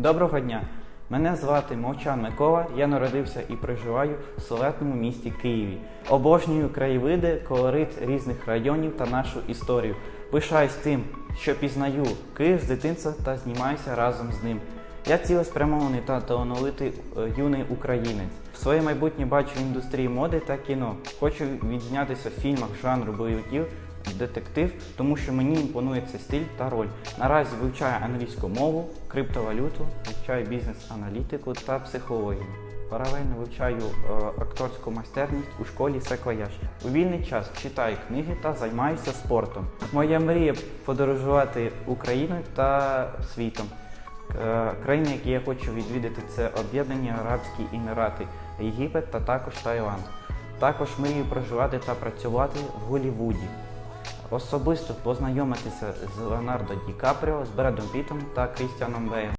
Доброго дня! Мене звати Мовчан Микола. Я народився і проживаю в славетному місті Києві. Обожнюю краєвиди, колорит різних районів та нашу історію. Пишаюсь тим, що пізнаю Київ з дитинства та знімаюся разом з ним. Я цілеспрямований та талановитий е, юний українець. В Своє майбутнє бачу індустрії моди та кіно. Хочу відзнятися в фільмах жанру бойовиків, детектив, тому що мені імпонує цей стиль та роль. Наразі вивчаю англійську мову, криптовалюту, вивчаю бізнес-аналітику та психологію. Паралельно вивчаю е, акторську майстерність у школі Секвояж. У вільний час читаю книги та займаюся спортом. Моя мрія подорожувати Україною та світом. Е, Країни, які я хочу відвідати, це Об'єднані Арабські Емірати, Єгипет та також Таїланд. Також мрію проживати та працювати в Голлівуді. Особисто познайомитися з Леонардо Ді Капріо, з Бредом Пітом та Крістіаном Беєм.